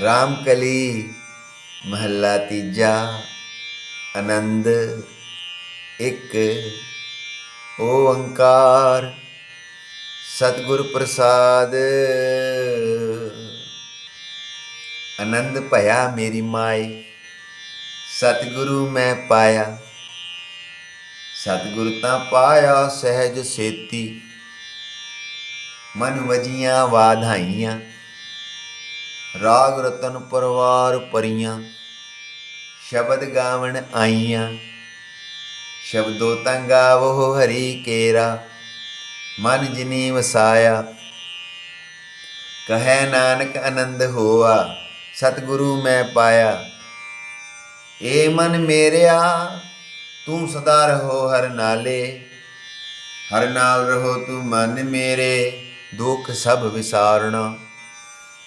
ਰਾਮਕਲੀ, ਮਹੱਲਾ ਤੀਜਾ, ਆਨੰਦ, ਇੱਕ, ਓੰਕਾਰ, ਸਤਿਗੁਰ ਪ੍ਰਸਾਦ। ਆਨੰਦ ਭਇਆ ਮੇਰੀ ਮਾਈ, ਸਤਿਗੁਰੂ ਮੈਂ ਪਾਇਆ। ਸਤਿਗੁਰ ਤਾਂ ਪਾਇਆ ਸਹਿਜ ਸੇਤੀ, ਮਨ ਵਜੀਆਂ ਵਾਧਾਈਆਂ। ਰਾਗ ਰਤਨ ਪਰਵਾਰ ਪਰੀਆਂ, ਸ਼ਬਦ ਗਾਵਣ ਆਈਆਂ। ਸ਼ਬਦੋ ਤਾਂ ਗਾਵੋ ਹਰੀ ਕੇਰਾ, ਮਨ ਜਿਨੀ ਵਸਾਇਆ। ਕਹੈ ਨਾਨਕ ਆਨੰਦ ਹੋਆ, ਸਤਿਗੁਰੂ ਮੈਂ ਪਾਇਆ। ਏ ਮਨ ਮੇਰਿਆ, ਤੂੰ ਸਦਾ ਰਹੋ ਹਰ ਨਾਲੇ। ਹਰ ਨਾਲ ਰਹੋ ਤੂੰ ਮਨ ਮੇਰੇ, ਦੁੱਖ ਸਭ ਵਿਸਾਰਣਾ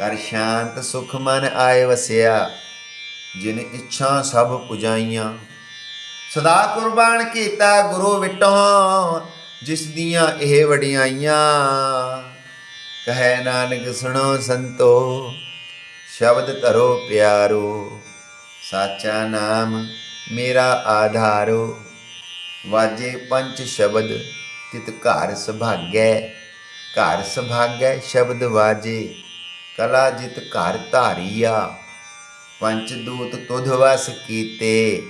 ਕਰ ਸ਼ਾਂਤ ਸੁਖ ਮਨ ਆਏ ਵਸਿਆ, ਜਿਨ ਇੱਛਾ ਸਭ ਪੁਜਾਈਆਂ। ਸਦਾ ਕੁਰਬਾਨ ਕੀਤਾ ਗੁਰੂ ਵਿਟੋਂ, ਜਿਸ ਦੀਆਂ ਇਹ ਵਡਿਆਈਆਂ। ਕਹੈ ਨਾਨਕ, ਸੁਣੋ ਸੰਤੋ, ਸ਼ਬਦ ਧਰੋ ਪਿਆਰੋ, ਸਾਚਾ ਨਾਮ ਮੇਰਾ ਆਧਾਰੋ। ਵਾਜੇ ਪੰਜ ਸ਼ਬਦ, ਤਿਤ ਘਰ ਸੁਭਾਗੈ ਘਰ ਸੁਭਾਗੈ ਸ਼ਬਦ ਵਾਜੇ। ਕਲਾ ਜਿਤ ਘਰ ਧਾਰੀਆ, ਪੰਚਦੂਤ ਤੁਧ ਵਸ ਕੀਤੇ,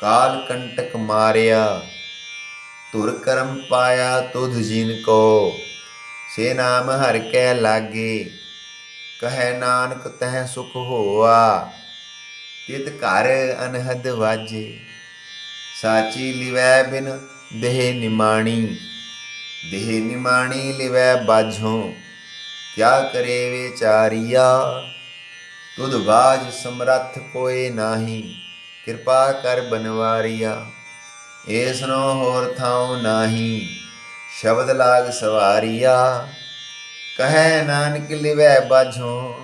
ਕਾਲ ਕੰਟਕ ਮਾਰਿਆ ਤੁਰ ਕਰਮ ਪਾਇਆ ਤੁਧ ਜਿਨ ਕੋ, ਸੇ ਨਾਮ ਹਰ ਕੈ ਲਾਗੇ, ਕਹੈ ਨਾਨਕ ਤਹਿ ਸੁਖ ਹੋਆ, ਤਿਤ ਘਰ ਅਨਹਦ ਵਾਜੇ, ਸਾਚੀ ਲਿਵੈ ਬਿਨ ਦੇਹ ਨਿਮਾਣੀ ਦੇਹ ਨਿਮਾਣੀ ਲਿਵੈ ਬਾਝੋਂ। ਕਿਆ ਕਰੇ ਵਿਚਾਰੀਆ? ਤੁਧ ਬਾਜ ਸਮਰੱਥ ਕੋਏ ਨਾਹੀ, ਕਿਰਪਾ ਕਰ ਬਨਵਾਰੀਆ। ਏਸਨੋ ਹੋਰ ਥਾਉ ਨਾਹੀ, ਸ਼ਬਦ ਲਾਗ ਸਵਾਰੀਆ। ਕਹੈ ਨਾਨਕ ਲਿਵੈ ਬਾਝੋ,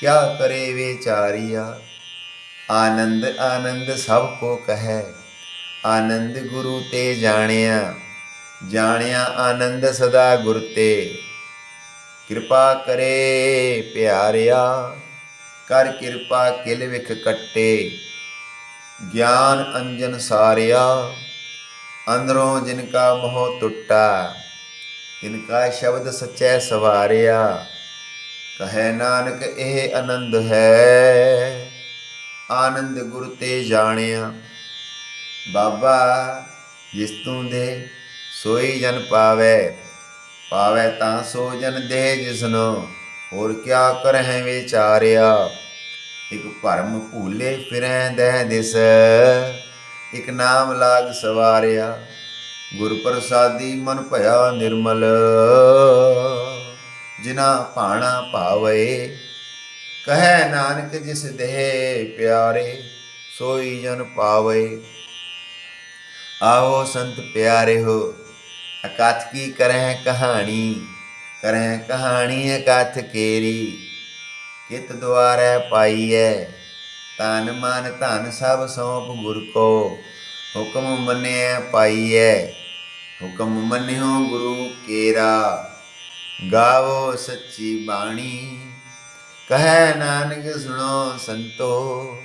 ਕਿਆ ਕਰੇ ਵਿਚਾਰੀਆ? ਆਨੰਦ ਆਨੰਦ ਸਭ ਕੋ ਕਹੈ। ਆਨੰਦ ਗੁਰੂ ਤੇ ਜਾਣਿਆ। ਜਾਣਿਆ ਆਨੰਦ ਸਦਾ ਗੁਰ ਤੇ। ਕਿਰਪਾ ਕਰੇ ਪਿਆਰਿਆ, ਕਰ ਕਿਰਪਾ ਕਿਲ ਵਿਖ ਕੱਟੇ। ਗਿਆਨ ਅੰਜਨ ਸਾਰਿਆ, ਅੰਦਰੋਂ ਜਿਨ ਕਾ ਮੋਹ ਟੁੱਟਾ ਤਿਨ ਕਾ ਸ਼ਬਦ ਸਚੈ ਸਵਾਰਿਆ। ਕਹੈ ਨਾਨਕ, ਇਹ ਆਨੰਦ ਹੈ, ਆਨੰਦ ਗੁਰ ਤੇ ਜਾਣਿਆ। ਬਾਬਾ, ਜਿਸ ਤੂੰ ਦੇ ਸੋਈ ਜਨ ਪਾਵੇ। ਪਾਵੇ ਤਾਂ ਸੋ ਜਨ ਦੇ ਜਿਸਨੋ, ਹੋਰ ਕਿਆ ਕਰਹਿ ਵਿਚਾਰਿਆ? ਇਕ ਭਰਮ ਭੂਲੇ ਫਿਰੈ ਦੇ ਦਿਸ, ਇਕ ਨਾਮ ਲਾਗ ਸਵਾਰਿਆ, ਗੁਰ ਪ੍ਰਸਾਦੀ ਮਨ ਭਇਆ ਨਿਰਮਲ। ਜਿਨਾ ਭਾਣਾ ਭਾਵੇ ਕਹੈ ਨਾਨਕ ਜਿਸ ਦੇਹ ਪਿਆਰੇ, ਸੋਈ ਜਨ ਪਾਵੇ ਆਓ ਸੰਤ ਪਿਆਰੇ ਹੋ ਅਕਥ ਕੀ ਕਰਹਿ ਕਹਾਣੀ ਕਰਹਿ ਕਹਾਣੀ ਅਕਥ ਕੇਰੀ। ਕਿਤ ਦੁਆਰੈ ਪਾਈਐ ਤਨ ਮਨ ਧਨ ਸਭ ਸੌਂਪ ਗੁਰ ਕੋ। ਹੁਕਮ ਮੰਨਿਐ ਪਾਈਐ, ਹੁਕਮ ਮੰਨਿਓ ਗੁਰੂ ਕੇਰਾ। ਗਾਵੋ ਸੱਚੀ ਬਾਣੀ, ਕਹੈ ਨਾਨਕ ਸੁਣੋ ਸੰਤੋ।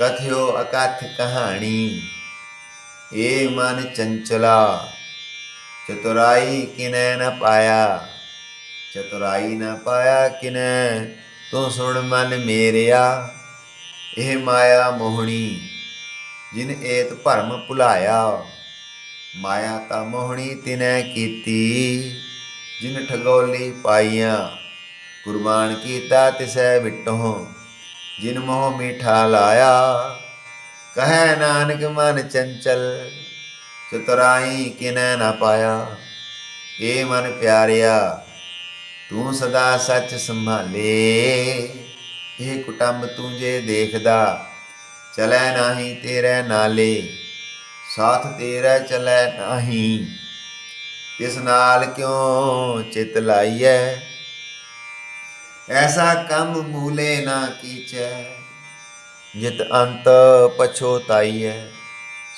ਕਥਿਓ ਅਕਥ ਕਹਾਣੀ, ਏ ਮਨ ਚੰਚਲਾ। ਚਤੁਰਾਈ ਕਿਨੈ ਨ ਪਾਇਆ? ਚਤੁਰਾਈ ਨ ਪਾਇਆ ਕਿਨੈ? ਤੂੰ ਸੁਣ ਮਨ ਮੇਰਿਆ, ਇਹ ਮਾਇਆ ਮੋਹਣੀ, ਜਿਨ ਏਤ ਭਰਮ ਭੁਲਾਇਆ। ਮਾਇਆ ਤਾਂ ਮੋਹਣੀ ਤਿਨੈ ਕੀਤੀ, ਜਿਨ ਠਗੋਲੀ ਪਾਈਆਂ। ਕੁਰਬਾਨ ਕੀਤਾ ਤਿਸੈ ਵਿਟੋ, ਜਿਨ ਮੋਹ ਮੀਠਾ ਲਾਇਆ। ਕਹੈ ਨਾਨਕ ਮਨ ਚੰਚਲ ਚਤਰਾਈ ਕਿਨੈ ਨਾ ਪਾਇਆ? ਏ ਮਨ ਪਿਆਰਿਆ, ਤੂੰ ਸਦਾ ਸੱਚ ਸੰਭਾਲੇ। ਇਹ ਕੁਟੰਬ ਤੂੰ ਜੇ ਦੇਖਦਾ, ਚਲੈ ਨਾਹੀ ਤੇਰੇ ਨਾਲੇ। ਸਾਥ ਤੇਰਾ ਚਲੈ ਨਾਹੀ। ਇਸ ਨਾਲ ਕਿਉਂ ਚਿਤ ਲਾਈਐ? ਐਸਾ ਕੰਮ ਮੂਲੇ ਨਾ ਕੀਚੈ, ਜਿਤ ਅੰਤ ਪਛੋਤਾਈਐ।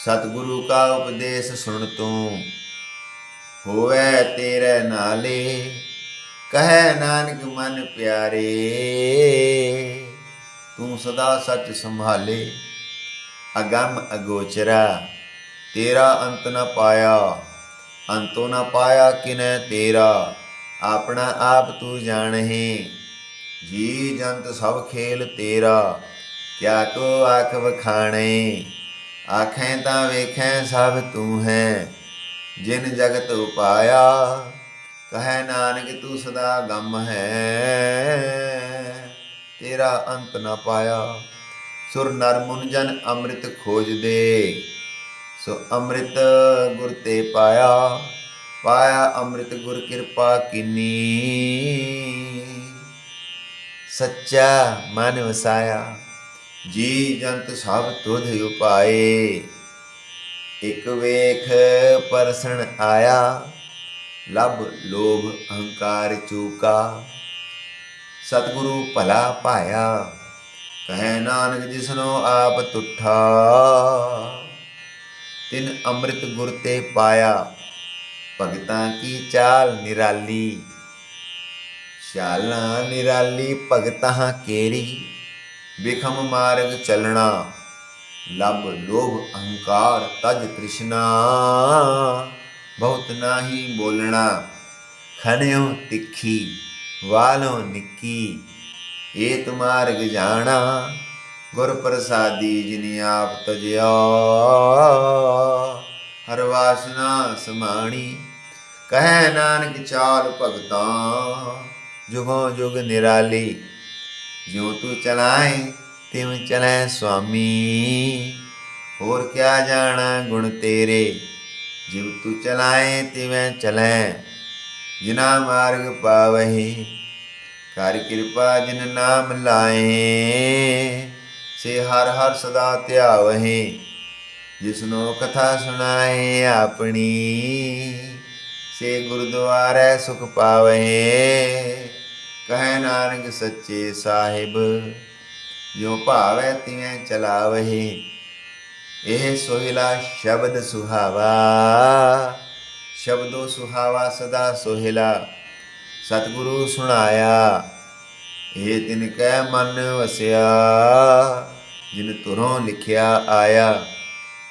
ਸਤਿਗੁਰੂ ਕਾ ਉਪਦੇਸ਼ ਸੁਣ ਤੂੰ। ਹੋਵੇ ਤੇਰੇ ਨਾਲੇ, ਕਹੈ ਨਾਨਕ ਮਨ ਪਿਆਰੇ। ਤੂੰ ਸਦਾ ਸੱਚ ਸੰਭਾਲੇ, ਅਗੰਮ ਅਗੋਚਰਾ। ਤੇਰਾ ਅੰਤ ਨਾ ਪਾਇਆ, ਅੰਤੋ ਨਾ ਪਾਇਆ ਕਿਨੈ ਤੇਰਾ। ਆਪਣਾ ਆਪ ਤੂੰ ਜਾਣਹਿ, ਜੀ ਜੰਤ ਸਭ ਖੇਲ ਤੇਰਾ। ਕਿਆ ਕੋ ਆਖ ਵਖਾਣੇ ਆਖੈਂ ਤਾਂ ਵੇਖੈਂ ਸਭ ਤੂੰ ਹੈ, ਜਿਨ ਜਗਤ ਉਪਾਇਆ, ਕਹੈ ਨਾਨਕ ਤੂੰ ਸਦਾ ਗਮ ਹੈ। ਤੇਰਾ ਅੰਤ ਨਾ ਪਾਇਆ, ਸੁਰ ਨਰ ਮੁਨ ਜਨ ਅੰਮ੍ਰਿਤ ਖੋਜਦੇ ਸੋ ਅੰਮ੍ਰਿਤ ਗੁਰ ਤੇ ਪਾਇਆ ਪਾਇਆ ਅੰਮ੍ਰਿਤ ਗੁਰ ਕਿਰਪਾ ਕੀਨੀ। ਸੱਚਾ ਮਨ ਵਸਾਇਆ। ਜੀ ਜੰਤ ਸਭ ਤੁਧ ਉਪਾਏ। ਇਕ ਵੇਖ ਪਰਸਣ ਆਇਆ, ਲਬ ਲੋਭ ਅਹੰਕਾਰ ਚੂਕਾ। ਸਤਿਗੁਰੂ ਭਲਾ ਪਾਇਆ ਕਹੈ ਨਾਨਕ ਜਿਸਨੋ ਆਪ ਤੁਠਾ। ਤਿਨ ਅੰਮ੍ਰਿਤ ਗੁਰ ਤੇ ਪਾਇਆ, ਭਗਤਾਂ ਕੀ ਚਾਲ ਨਿਰਾਲੀ। ਚਾਲਾਂ ਨਿਰਾਲੀ ਭਗਤਾਂ ਕੇਰੀ। ਵਿਖਮ ਮਾਰਗ ਚੱਲਣਾ, ਲਬ ਲੋਭ ਅਹੰਕਾਰ ਤਜ ਤ੍ਰਿਸ਼ਨਾ। ਬਹੁਤ ਨਾਹੀ ਬੋਲਣਾ ਖਨਿਓ ਤਿੱਖੀ, ਵਾਲੋਂ ਨਿੱਕੀ। ਏ ਤੁਮਾਰਗ ਜਾਣਾ, ਗੁਰ ਪ੍ਰਸਾਦੀ ਜਿਨੀ ਆਪ ਤਜਿਆ। ਹਰ ਵਾਸਨਾ ਸਮਾਣੀ, ਕਹੈ ਨਾਨਕ ਚਾਲ ਭਗਤਾਂ। ਜੁਗੋਂ ਜੁਗ ਨਿਰਾਲੀ ਜਿਉ ਤੂੰ ਚਲਾਏ, ਤਿਉ ਚਲੈ ਸੁਆਮੀ। ਹੋਰ ਕਿਆ ਜਾਣਾ ਗੁਣ ਤੇਰੇ? ਜਿਵ ਤੂੰ ਚਲਾਏ, ਤਿਵੇਂ ਚਲੈ। ਜਿਨਾ ਮਾਰਗ ਪਾਵਹੀ, ਕਰ ਕਿਰਪਾ ਜਿਨ ਨਾਮ ਲਾਏ। ਸੇ ਹਰ ਹਰ ਸਦਾ ਧਿਆਵਹੀ ਜਿਸਨੋ ਕਥਾ ਸੁਣਾਏ ਆਪਣੀ। ਸੇ ਗੁਰਦੁਆਰੇ ਸੁਖ ਪਾਵਹਿ ਕਹੈ ਨਾਨਕ ਸੱਚੇ ਸਾਹਿਬ, ਜੋ ਭਾਵੈ ਤਿਵੇਂ ਚਲਾਵਹਿ, ਇਹ ਸੋਹਿਲਾ ਸ਼ਬਦ ਸੁਹਾਵਾ। ਸ਼ਬਦੋ ਸੁਹਾਵਾ ਸਦਾ ਸੋਹਿਲਾ, ਸਤਿਗੁਰੂ ਸੁਣਾਇਆ, ਇਹ ਤਿਨ ਕੈ ਮਨ ਵਸਿਆ, ਜਿਨ ਤੁਰੋਂ ਲਿਖਿਆ ਆਇਆ,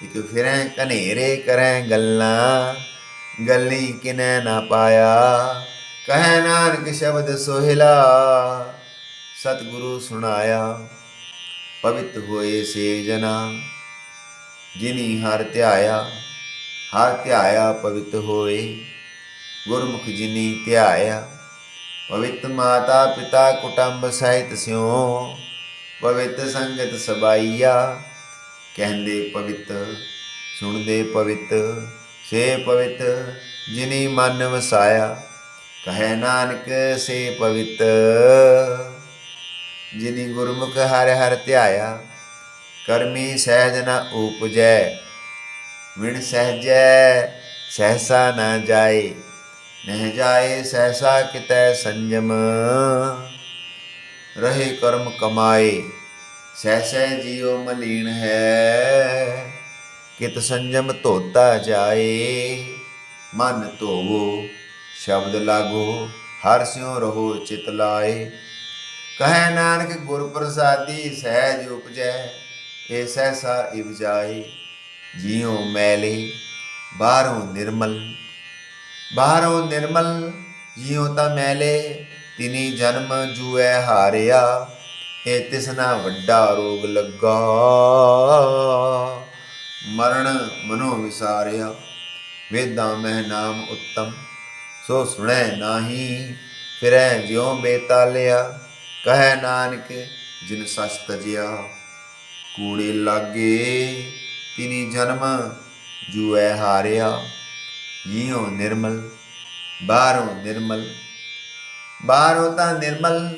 ਇਕ ਫਿਰੈ ਕਨੇਰੇ ਕਰੈ ਗੱਲਾਂ, ਗੱਲੀ ਕਿਨੈ ਨਾ ਪਾਇਆ। ਕਹਿ ਨਾਨਕ ਸ਼ਬਦ ਸੋਹਿਲਾ, ਸਤਿਗੁਰੂ ਸੁਣਾਇਆ, ਪਵਿੱਤ ਹੋਏ ਸੇ ਜਨਾ, ਜਿਨੀ ਹਰ ਧਿਆਇਆ ਹਰ ਧਿਆਇਆ ਪਵਿੱਤ ਹੋਏ, ਗੁਰਮੁਖ ਜਿਨੀ ਧਿਆਇਆ, ਪਵਿੱਤ ਮਾਤਾ ਪਿਤਾ ਕੁਟੰਬ ਸਹਿਤ ਸਿਉ, ਪਵਿੱਤ ਸੰਗਤ ਸਬਾਈਆ, ਕਹਿੰਦੇ ਪਵਿੱਤ, ਸੁਣਦੇ ਪਵਿੱਤ, ਸੇ ਪਵਿੱਤ, ਜਿਨੀ ਮਨ ਵਸਾਇਆ। ਕਹੈ ਨਾਨਕ ਸੇ ਪਵਿੱਤ, ਜਿਨੀ ਗੁਰਮੁਖ ਹਰਿ ਹਰਿ ਧਿਆਇਆ, ਕਰਮੀ ਸਹਿਜ ਨ ਉਪਜੈ, ਵਿਣ ਸਹਿਜੈ ਸਹਸਾ ਨ ਜਾਏ, ਨਹਿ ਜਾਏ ਸਹਸਾ ਕਿਤੈ ਸੰਜਮ, ਰਹੇ ਕਰਮ ਕਮਾਏ, ਸਹਸੈ ਜੀਉ ਮਲੀਨ ਹੈ, ਕਿਤ ਸੰਜਮ ਧੋਤਾ ਜਾਏ, ਮਨ ਧੋਵੋ ਸ਼ਬਦ ਲਾਗੋ, ਹਰ ਸਿਉ ਰਹੋ ਚਿਤ ਲਾਏ। ਕਹੈ ਨਾਨਕ, ਗੁਰ ਪ੍ਰਸਾਦੀ ਸਹਿਜ ਉਪਜੈ, ਏ ਸਹਿਸਾ ਇਵ ਜਾਏ। ਜੀਉ ਮੈਲੇ, ਬਾਹਰੋਂ ਨਿਰਮਲ। ਬਾਹਰੋਂ ਨਿਰਮਲ, ਜੀਉ ਤਾਂ ਮੈਲੇ, ਤਿਨੀ ਜਨਮ ਜੂਐ ਹਾਰਿਆ। ਇਹ ਤਿਸਨਾ ਵੱਡਾ ਰੋਗ ਲੱਗਾ, ਮਰਨ ਮਨੋ ਵਿਸਾਰਿਆ। ਵੇਦਾਂ ਮਹਿ ਨਾਮ ਉੱਤਮ। ਸੋ ਸੁਣੈ ਨਾਹੀ, ਫਿਰੈ ਜਿਉ ਬੇਤਾਲਿਆ ਕਹੈ ਨਾਨਕ, ਜਿਨ ਸਚ ਤਜਿਆ। ਕੂੜੇ ਲਾਗੇ, ਤਿਨੀ ਜਨਮ, ਜੂਐ ਹਾਰਿਆ। ਜੀਉ ਨਿਰਮਲ, ਬਾਹਰੋਂ ਨਿਰਮਲ। ਬਾਹਰੋਂ ਤਾਂ ਨਿਰਮਲ,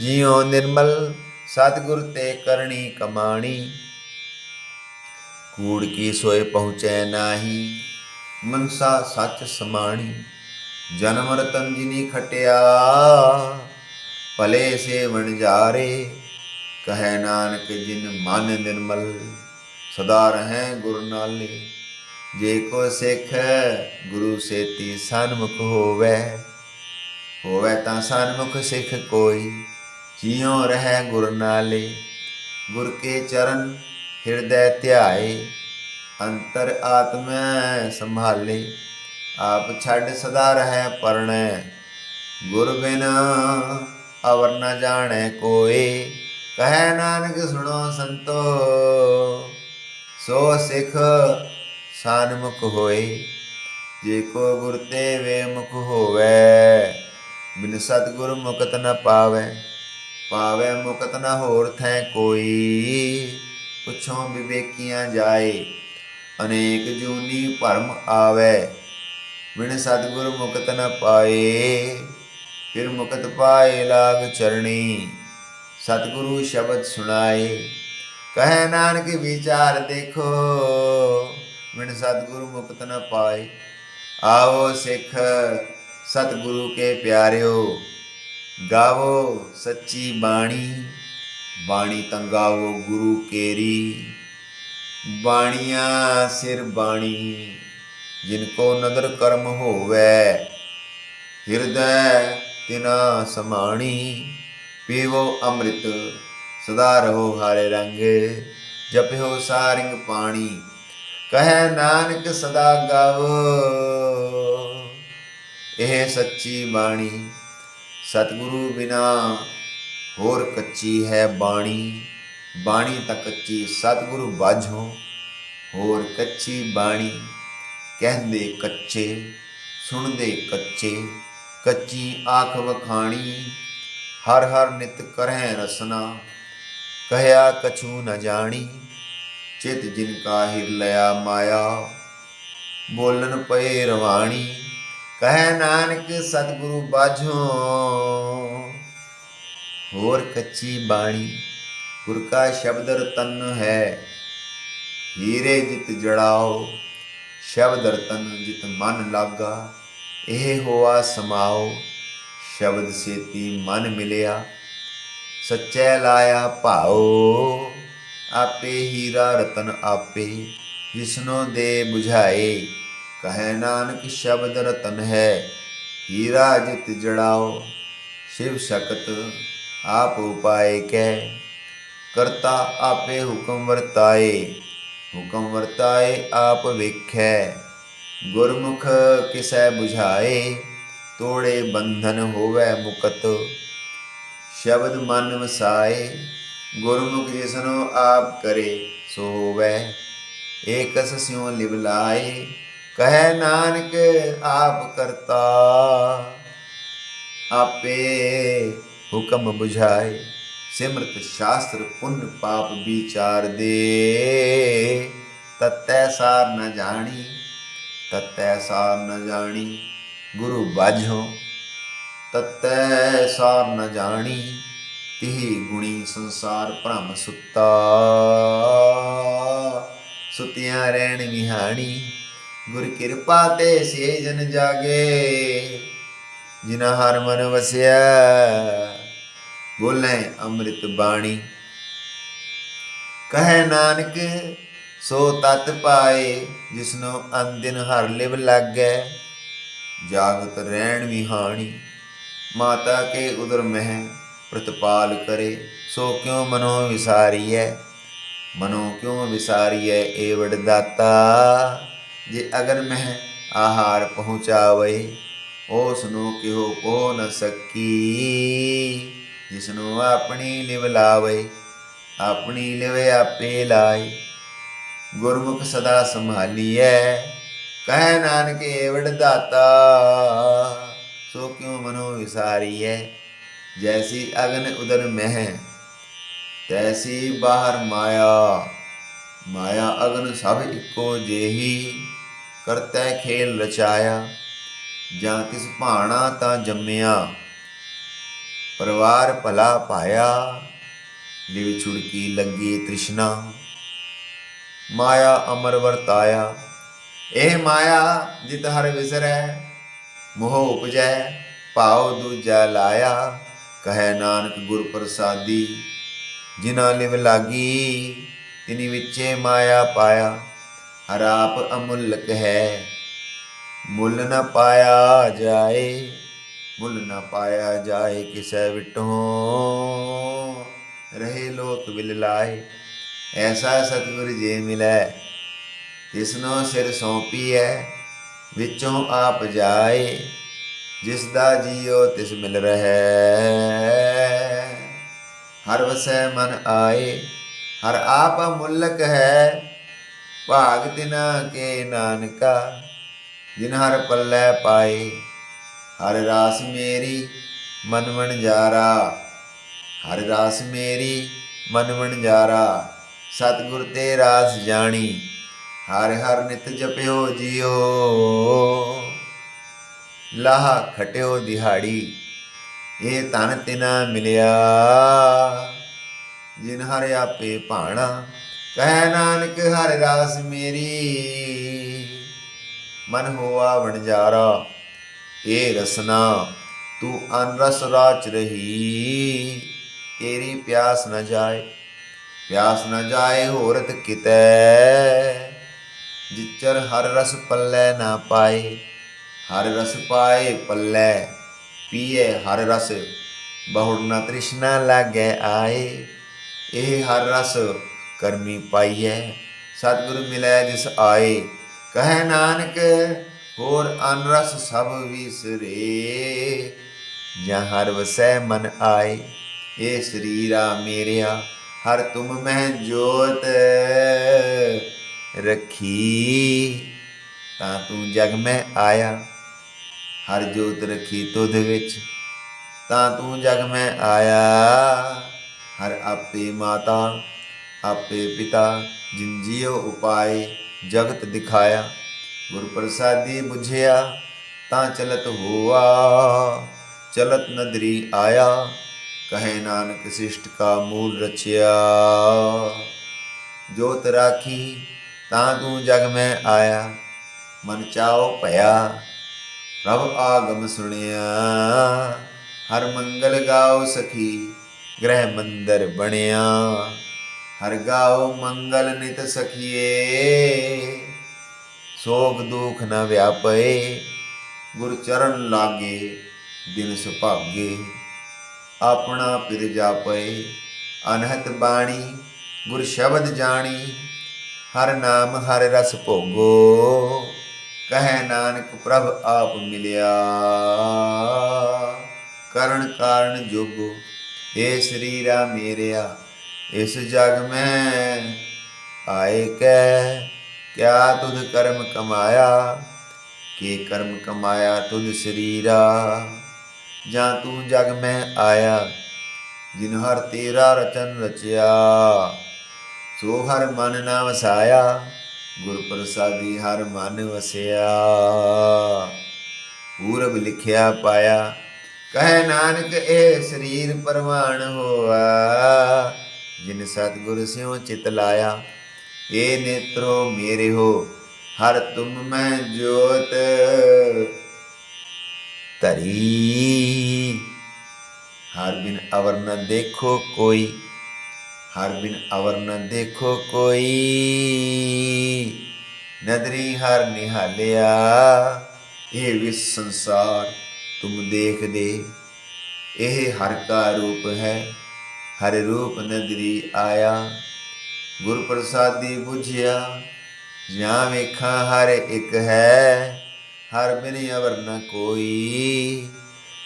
ਜੀਉ ਨਿਰਮਲ, ਸਤਿਗੁਰ ਤੇ ਕਰਨੀ ਕਮਾਣੀ। ਕੂੜ ਕੀ ਸੋਏ ਪਹੁੰਚੈ ਨਾਹੀ, ਮਨਸਾ ਸੱਚ ਸਮਾਣੀ। ਜਨਮ ਰਤਨ ਜਿਨੀ ਖਟਿਆ, ਭਲੇ ਸੇ ਵਣਜਾਰੇ ਕਹੈ ਨਾਨਕ ਜਿਨ ਮਨ ਨਿਰਮਲ, ਸਦਾ ਰਹੈ ਗੁਰ ਨਾਲੇ। ਜੇ ਕੋ ਸਿੱਖ, ਗੁਰੂ ਸੇਤੀ ਸਨਮੁਖ ਹੋਵੇ। ਹੋਵੇ ਤਾਂ ਸਨਮੁਖ ਸਿੱਖ ਕੋਈ, ਜਿਉ ਰਹੈ ਗੁਰ ਨਾਲੇ। ਗੁਰ ਕੇ ਚਰਨ ਹਿਰਦੈ ਧਿਆਏ, ਅੰਤਰ ਆਤਮੈ ਸੰਭਾਲੇ। ਆਪ ਛੱਡ ਸਦਾ ਰਹਿ ਪਰਣੈ। ਗੁਰ ਬਿਨ ਅਵਰ ਨ ਜਾਣੈ ਕੋਏ। ਕਹੈ ਨਾਨਕ ਸੁਣੋ ਸੰਤੋ, ਸੋ ਸਿੱਖ ਸਨਮੁਖ ਹੋਏ। ਜੇ ਕੋ ਗੁਰ ਤੇ ਵੇ ਮੁਖ ਹੋਵੇ, ਬਿਨ ਸਤਿਗੁਰ ਮੁਕਤ ਨ ਪਾਵੇ। ਪਾਵੇ ਮੁਕਤ ਨ ਹੋਰ ਥੈ ਕੋਈ। ਪੁੱਛੋਂ ਵਿਵੇਕੀਆਂ ਜਾਏ, ਅਨੇਕ ਜੂਨੀ ਭਰਮ ਆਵੇ। ਬਿਨ ਸਤਿਗੁਰ ਮੁਕਤ ਨ ਪਾਏ, ਫਿਰ ਮੁਕਤ ਪਾਏ ਲਾਗ ਚਰਣੀ। ਸਤਿਗੁਰੂ ਸ਼ਬਦ ਸੁਣਾਏ, ਕਹੈ ਨਾਨਕ ਵਿਚਾਰ ਦੇਖੋ, ਬਿਨ ਸਤਿਗੁਰੂ ਮੁਕਤ ਨ ਪਾਏ। ਆਓ ਸਿੱਖ ਸਤਿਗੁਰੂ ਕੇ ਪਿਆਰਿਓ, ਗਾਵੋ ਸੱਚੀ ਬਾਣੀ ਬਾਣੀ ਤੰਗਾਵੋ ਗੁਰੂ ਕੇਰੀ। ਬਾਣੀਆਂ ਸਿਰ ਬਾਣੀ ਜਿਨ ਕੋ ਨਦਰ ਕਰਮ ਹੋਵੇ, ਹਿਰਦੈ ਤਿਨਾ ਸਮਾਣੀ, ਪੀਵੋ ਅੰਮ੍ਰਿਤ, ਸਦਾ ਰਹੋ ਹਾਰੇ ਰੰਗ, ਜਪਿਓ ਸਾਰਿੰਗ ਪਾਣੀ, ਕਹੈ ਨਾਨਕ ਸਦਾ ਗਾਵੋ। ਇਹ ਸੱਚੀ ਬਾਣੀ, ਸਤਿਗੁਰੂ ਬਿਨਾ ਹੋਰ ਕੱਚੀ ਹੈ ਬਾਣੀ ਬਾਣੀ ਤਾਂ ਕੱਚੀ ਸਤਿਗੁਰੂ ਬਾਝੋ ਹੋਰ ਕੱਚੀ ਬਾਣੀ। ਕਹਿੰਦੇ ਕੱਚੇ, ਸੁਣਦੇ ਕੱਚੇ, ਕੱਚੀ ਆਖ ਵਖਾਣੀ, ਹਰ ਹਰ ਨਿਤ ਕਰਹਿ ਰਸਨਾ, ਕਹਿਆ ਕਛੂ ਨ ਜਾਣੀ, ਚਿਤ ਜਿਨ ਕਾ ਹਿਰ ਲਿਆ ਮਾਇਆ, ਬੋਲਨ ਪਏ ਰਵਾਣੀ, ਕਹਿ ਨਾਨਕ ਸਤਿਗੁਰੂ ਬਾਝੋਂ, ਹੋਰ ਕੱਚੀ ਬਾਣੀ, ਗੁਰ ਕਾ ਸ਼ਬਦ ਰਤਨ ਹੈ, ਹੀਰੇ ਜਿਤ ਜੜਾਓ ਸ਼ਬਦ ਰਤਨ ਜਿਤ ਮਨ ਲਾਗਾ, ਇਹ ਹੋਆ ਸਮਾਓ, ਸ਼ਬਦ ਸੇਤੀ ਮਨ ਮਿਲਿਆ। ਸੱਚੈ ਲਾਇਆ ਭਾਉ ਆਪੇ ਹੀਰਾ ਰਤਨ ਆਪੇ, ਜਿਸਨੋ ਦੇ 부ਝਾਏ ਕਹੈ ਨਾਨਕ ਸ਼ਬਦ ਰਤਨ ਹੈ। ਹੀਰਾ ਜਿਤ ਜੜਾਓ, ਸ਼ਿਵ ਸ਼ਕਤ ਆਪ ਉਪਾਏ ਕਹਿ ਕਰਤਾ ਆਪੇ ਹੁਕਮ ਵਰਤਾਏ ਹੁਕਮ ਵਰਤਾਏ ਆਪ ਵੇਖੈ, ਗੁਰਮੁਖ ਕਿਸੈ 부ਝਾਏ ਤੋੜੇ ਬੰਧਨ ਹੋਵੇ ਮੁਕਤ। ਸ਼ਬਦ ਮਨ ਵਸਾਏ, ਗੁਰਮੁਖ ਜਿਸਨੋ ਆਪ ਕਰੇ, ਸੋ ਹੋਵੇ। ਏਕਸ ਸਿਉ ਲਿਵ ਲਾਏ ਕਹੈ ਨਾਨਕ ਆਪ ਕਰਤਾ, ਆਪੇ ਹੁਕਮ 부ਝਾਏ ਸਿਮਰਤ ਸ਼ਾਸਤਰ, ਪੁੰਨ ਪਾਪ ਵਿਚਾਰ ਦੇ। ਤਤੈ ਸਾਰ ਨ ਜਾਣੀ, ਤਤੈ ਸਾਰ ਨ ਜਾਣੀ, ਗੁਰੂ ਬਾਝੋ। ਤਤੈ ਸਾਰ ਨ ਜਾਣੀ ਤਿਹ ਗੁਣੀ ਸੰਸਾਰ ਭ੍ਰਮ ਸੁੱਤਾ। ਸੁਤਿਆਂ ਰਹਿਣ ਵਿਹਾਣੀ ਗੁਰ ਕਿਰਪਾ ਤੇ ਸੇ ਜਨ ਜਾਗੇ। ਜਿਨਾ ਹਰ ਮਨ ਵਸਿਆ ਬੋਲੇ ਅੰਮ੍ਰਿਤ ਬਾਣੀ। ਕਹੈ ਨਾਨਕ, ਸੋ ਤਤ ਪਾਏ, ਜਿਸਨੂੰ ਅੰਦਿਨ ਹਰ ਲਿਵ ਲਾਗੈ, ਜਾਗਤ ਰਹਿਣ ਵਿਹਾਣੀ ਮਾਤਾ ਕੇ ਉਦਰ ਮਹਿ ਪ੍ਰਤਪਾਲ ਕਰੇ, ਸੋ ਕਿਉ ਮਨੋ ਵਿਸਾਰੀਐ? ਮਨੋ ਕਿਉ ਵਿਸਾਰੀਐ ਏ ਵਡ ਦਾਤਾ ਜੇ ਅਗਰ ਮਹਿ ਆਹਾਰ ਪਹੁੰਚਾਵੇ ਉਸ ਨੂੰ ਕਿਹੋ ਕੋ ਨ ਸਕੀ। ਜਿਸ ਨੂੰ ਆਪਣੀ ਲਿਵ ਲਾਵੇ, ਆਪਣੀ ਲਿਵੇ ਆਪੇ ਲਾਏ। ਗੁਰਮੁਖ ਸਦਾ ਸੰਭਾਲੀਐ, ਕਹਿ ਨਾਨਕੇ ਏਵੜ ਦਾਤਾ। ਸੋ ਕਿਉ ਮਨੋ ਵਿਸਾਰੀਐ? ਜੈਸੀ ਅਗਨ ਉਦਰ ਮਹਿ, ਤੈਸੀ ਬਾਹਰ ਮਾਇਆ। ਮਾਇਆ ਅਗਨ ਸਭ ਇੱਕੋ ਜੇਹੀ, ਕਰਤੈ ਖੇਲ ਰਚਾਇਆ। ਜਾਂ ਕਿਸ ਭਾਣਾ ਤਾਂ ਜੰਮਿਆ। ਪਰਿਵਾਰ ਭਲਾ ਪਾਇਆ ਲਿਵ ਛੁੜਕੀ ਲੱਗੀ ਤ੍ਰਿਸ਼ਨਾ। ਮਾਇਆ ਅਮਰ ਵਰਤਾਇਆ, ਇਹ ਮਾਇਆ ਜਿਤ ਹਰ ਵਿਸਰੈ, ਮੋਹ ਉਪਜੈ, ਭਾਉ ਦੂਜਾ ਲਾਇਆ। ਕਹੈ ਨਾਨਕ ਗੁਰ ਪ੍ਰਸਾਦੀ ਜਿਨਾ ਲਿਵ ਲਾਗੀ, ਤਿਨੀ ਵਿੱਚੇ ਮਾਇਆ ਪਾਇਆ। ਹਰਾਪ ਆਪ ਅਮੁੱਲਕ ਹੈ ਮੁੱਲ ਨਾ ਪਾਇਆ ਜਾਏ। ਮੁੱਲ ਨ ਪਾਇਆ ਜਾਏ ਕਿਸੈ ਵਿਟੋ ਰਹੇ ਲੋਕ ਵਿਲ ਲਾਏ ਐਸਾ ਸਤਿਗੁਰ ਜੇ ਮਿਲੈ ਤਿਸਨੋ ਸਿਰ ਸੌਂਪੀਐ ਵਿੱਚੋਂ ਆਪ ਜਾਏ ਜਿਸ ਦਾ ਜੀਉ ਤਿਸ ਮਿਲ ਰਹੈ ਹਰ ਵਸੈ ਮਨ ਆਏ ਹਰ ਆਪ ਮੁਲਕ ਹੈ ਭਾਗ ਤਿਨਾ ਕੇ ਨਾਨਕਾ ਜਿਨ ਹਰ ਪੱਲੇ ਪਾਏ ਹਰ ਰਾਸ ਮੇਰੀ ਮਨ ਵਣਜਾਰਾ। ਹਰ ਰਾਸ ਮੇਰੀ ਮਨ ਵਣਜਾਰਾ। ਜਾਰਾ ਸਤਿਗੁਰ ਤੇ ਰਾਸ ਜਾਣੀ, ਹਰ ਹਰ ਨਿਤ ਜਪਿਓ ਜਿਓ। ਲਾਹ ਖਟਿਓ ਦਿਹਾੜੀ, ਇਹ ਤਨ ਤਿਨਾ ਮਿਲਿਆ। ਜਿਨ ਹਰ ਆਪੇ ਭਾਣਾ, ਕਹਿ ਨਾਨਕ ਹਰ ਰਾਸ ਮੇਰੀ। ਮਨ ਹੋਆ ਵਣਜਾਰਾ। ਇਹ ਰਸਨਾ, ਤੂੰ ਅਨਰਸ ਰਾਚ ਰਹੀ। ਤੇਰੀ ਪਿਆਸ ਨਾ ਜਾਏ, ਪਿਆਸ ਨਾ ਜਾਏ ਹੋਰਤ ਕਿਤੈ। ਜਿਚਰ ਹਰ ਰਸ ਪੱਲੇ ਨਾ ਪਾਏ, ਹਰ ਰਸ ਪਾਏ ਪੱਲੇ। ਪੀਏ ਹਰ ਰਸ, ਬਹੁੜ ਨ ਤ੍ਰਿਸ਼ਨਾ ਲਾਗੇ ਆਏ। ਇਹ ਹਰ ਰਸ ਕਰਮੀ ਪਾਈਐ, ਸਤਿਗੁਰ ਮਿਲੈ ਜਿਸ ਆਏ। ਕਹੈ ਨਾਨਕ ਹੋਰ ਅਨਰਸ ਸਭ ਵਿਸਰੇ ਜਾਂ ਹਰ ਵਸੈ ਮਨ ਆਏ ਇਹ ਸਰੀਰਾ ਮੇਰਿਆ, ਹਰ ਤੁਮ ਮੈਂ ਜੋਤ ਰਖੀ। ਤਾਂ ਤੂੰ ਜਗ ਮੈਂ ਆਇਆ, ਹਰ ਜੋਤ ਰਖੀ ਤੁਧ ਵਿੱਚ। ਤਾਂ ਤੂੰ ਜਗ ਮੈਂ ਆਇਆ, ਹਰ ਆਪੇ ਮਾਤਾ, ਆਪੇ ਪਿਤਾ, ਜਿਨ ਜੀਉ ਉਪਾਏ, ਜਗਤ ਦਿਖਾਇਆ। ਗੁਰ ਪ੍ਰਸਾਦੀ ਬੁਝਿਆ, ਤਾਂ ਚਲਤ ਹੋਆ। ਚਲਤ ਨਦਰੀ ਆਇਆ, ਕਹੇ ਨਾਨਕ ਸਿਸ਼ਟ ਕਾ ਮੂਲ ਰਚਿਆ। ਜੋਤ ਰਾਖੀ, ਤਾਂ ਤੂੰ ਜਗ ਮੈਂ ਆਇਆ, ਮਨ ਚਾਉ ਭਇਆ, ਪ੍ਰਭ ਆਗਮ ਸੁਣਿਆ। ਹਰ ਮੰਗਲ ਗਾਓ ਸਖੀ, ਗ੍ਰਹਿ ਮੰਦਰ ਬਣਿਆ। ਹਰ ਗਾਓ ਮੰਗਲ ਨਿਤ ਸਖੀਏ। ਸੋਗ ਦੁਖ ਨ ਵਿਆਪੇ ਗੁਰ ਚਰਨ ਲਾਗੇ ਦਿਨ ਸੁਭਾਗੇ। ਆਪਣਾ ਪਿਰ ਜਾਪੇ ਅਨਹਤ ਬਾਣੀ, ਗੁਰ ਸ਼ਬਦ ਜਾਣੀ, ਹਰ ਨਾਮ ਹਰ ਰਸ ਭੋਗੋ। ਕਹੈ ਨਾਨਕ ਪ੍ਰਭ ਆਪ ਮਿਲਿਆ। ਕਰਨ ਕਾਰਨ ਜੋਗੋ ਏ ਸਰੀਰਾ ਮੇਰਿਆ, ਇਸ ਜਗ ਮੈਂ ਆਏ ਕੈ। ਕਿਆ ਤੁਧ ਕਰਮ ਕਮਾਇਆ? ਕੀ ਕਰਮ ਕਮਾਇਆ ਤੁਧ ਸਰੀਰਾ? ਜਾਂ ਤੂੰ ਜਗ ਮੈਂ ਆਇਆ, ਜਿਨ ਹਰ ਤੇਰਾ ਰਚਨ ਰਚਿਆ? ਸੋ ਹਰ ਮਨ ਨਾ ਵਸਾਇਆ, ਗੁਰ ਪ੍ਰਸਾਦੀ ਹਰ ਮਨ ਵਸਿਆ। ਪੂਰਬ ਲਿਖਿਆ ਪਾਇਆ, ਕਹੇ ਨਾਨਕ ਇਹ ਸਰੀਰ ਪਰਵਾਣ ਹੋਆ। ਜਿਨ ਸਤਿਗੁਰ ਸਿਉ ਚਿਤ ਲਾਇਆ ਏ ਨੇਤਰੋ ਮੇਰੇ ਹੋ, ਹਰ ਤੁਮ ਮੈਂ ਜੋਤ। ਤਰੀ ਹਰ ਬਿਨ ਅਵਰ ਨ ਦੇਖੋ ਕੋਈ, ਹਰ ਬਿਨ ਅਵਰ ਨ ਦੇਖੋ ਕੋਈ। ਨਦਰੀ ਹਰ ਨਿਹਾਲਿਆ, ਇਹ ਵਿਸ ਸੰਸਾਰ ਤੁਮ ਦੇਖਦੇ। ਇਹ ਹਰ ਕਾ ਰੂਪ ਹੈ, ਹਰ ਰੂਪ ਨਦਰੀ ਆਇਆ। ਗੁਰ ਪ੍ਰਸਾਦੀ 부ਝਿਆ ਜਾਂ ਵੇਖਾਂ ਹਰ ਇੱਕ ਹੈ, ਹਰ ਬਿਨ ਅਵਰ ਨ ਕੋਈ।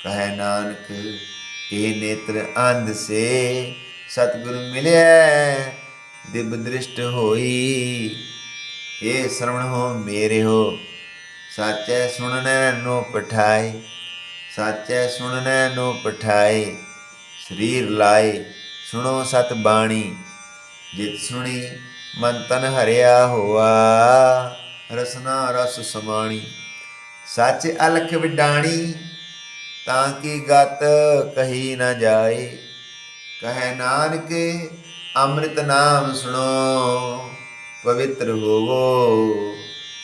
ਕਹੈ ਨਾਨਕ, ਇਹ ਨੇਤਰ ਅੰਧ ਸੇ, ਸਤਿਗੁਰ ਮਿਲਿਆ ਦਿਬ ਦ੍ਰਿਸ਼ਟ ਹੋਈ। ਇਹ ਸਰਵਣ ਹੋ ਮੇਰੇ ਹੋ, ਸਾਚੈ ਸੁਣਨੈ ਨੋ ਪਠਾਈ ਸਾਚੈ ਸੁਣਨੈ ਨੋ ਪਠਾਈ ਸਰੀਰ ਲਾਏ, ਸੁਣੋ ਸਤ ਬਾਣੀ। ਜਿਤ ਸੁਣੀ, ਮਨ ਤਨ ਹਰਿਆ ਹੋਆ। ਰਸਨਾ ਰਸ ਸਮਾਣੀ, ਸੱਚ ਅਲਖ ਵਿਡਾਣੀ, ਤਾਂ ਕੀ ਗਤ ਕਹੀ ਨਾ ਜਾਏ। ਕਹੈ ਨਾਨਕ, ਅੰਮ੍ਰਿਤ ਨਾਮ ਸੁਣੋ, ਪਵਿੱਤਰ ਹੋਵੋ।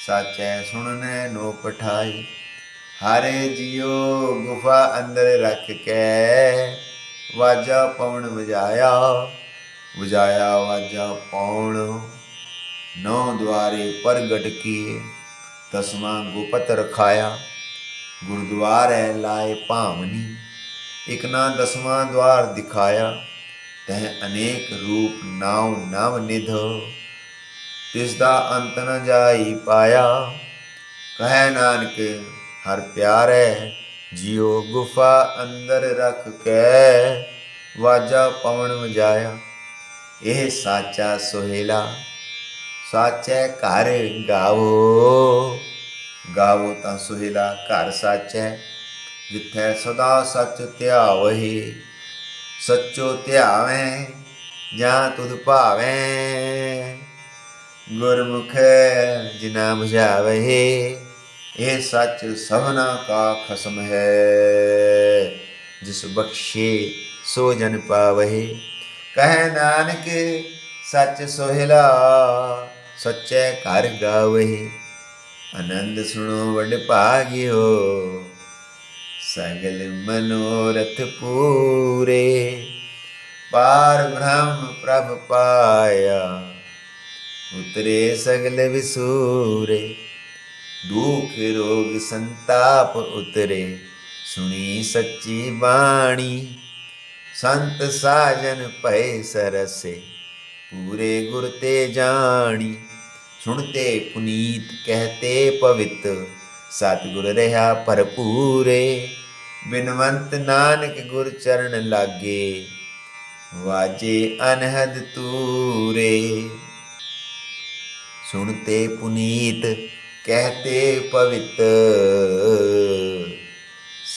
ਸਾਚੈ ਸੁਣਨੈ ਨੋ ਪਠਾਈ, ਹਰੇ ਜਿਉ ਗੁਫਾ ਅੰਦਰ ਰੱਖ ਕੇ। ਵਾਜਾ ਪਵਨ ਵਜਾਇਆ। ਵਜਾਇਆ ਵਾਜਾ ਪੌਣ ਨੌ ਦੁਆਰੇ ਪ੍ਰਗਟ ਕੀਏ, ਦਸਵਾਂ ਗੁਪਤ ਰਖਾਇਆ। ਗੁਰਦੁਆਰੇ ਲਾਏ ਭਾਵਨੀ, ਇਕ ਨਾ ਦਸਵਾਂ ਦਵਾਰ ਦਿਖਾਇਆ। ਤਹ ਅਨੇਕ ਰੂਪ ਨਾਉ ਨਵ ਨਿਧ, ਤਿਸ ਦਾ ਅੰਤ ਨ ਜਾਈ ਪਾਇਆ। ਕਹਿ ਨਾਨਕ, ਹਰ ਪਿਆਰੇ ਜਿਉ ਗੁਫਾ ਅੰਦਰ ਰੱਖ ਕੇ, ਵਾਜਾ ਪਵਨ ਵਜਾਇਆ। ਇਹ ਸਾਚਾ ਸੁਹੇਲਾ, ਸਾਚੈ ਘਰ ਗਾਵੋ। ਗਾਵੋ ਤਾਂ ਸੁਹੇਲਾ, ਘਰ ਸਾਚੈ, ਜਿੱਥੈ ਸਦਾ ਸੱਚ ਧਿਆਵਹਿ, ਸੱਚੋ ਧਿਆਵੇਂ, ਜਾਂ ਤੁਧ ਭਾਵੇਂ। ਗੁਰਮੁਖ ਜਿਨਾ ਬੁਝਾਵਹਿ, ਇਹ ਸੱਚ ਸਭਨਾ ਕਾ ਖਸਮ ਹੈ। ਜਿਸ ਬਖਸ਼ੇ ਸੋ ਜਨ ਪਾਵਹਿ ਕਹਿ ਨਾਨਕ, ਸੱਚ ਸੋਹਿਲਾ, ਸੱਚੇ ਘਰ ਗਾਵੇ। ਆਨੰਦ ਸੁਣੋ ਵਡ ਭਾਗਿਓ, ਸਗਲ ਮਨੋਰਥ ਪੂਰੇ। ਪਾਰ ਬ੍ਰਹਮ ਪ੍ਰਭ ਪਾਇਆ, ਉਤਰੇ ਸਗਲ ਵਿਸੂਰੇ। ਦੁਖ ਰੋਗ ਸੰਤਾਪ ਉਤਰੇ, ਸੁਣੀ ਸੱਚੀ ਬਾਣੀ। ਸੰਤ ਸਾਜਨ ਭੈ ਸਰਸੇ, ਪੂਰੇ ਗੁਰ ਤੇ ਜਾਣੀ। ਸੁਣਤੇ ਪੁਨੀਤ ਕਹਤੇ ਪਵਿੱਤ, ਸਤਿਗੁਰ ਰਹਾ ਭਰਪੂਰੇ। ਬਿਨਵੰਤ ਨਾਨਕ ਗੁਰ ਚਰਨ ਲਾਗੇ, ਵਾਜੇ ਅਨਹਦ ਤੂਰੇ। ਸੁਣਤੇ ਪੁਨੀਤ ਕਹਤੇ ਪਵਿੱਤ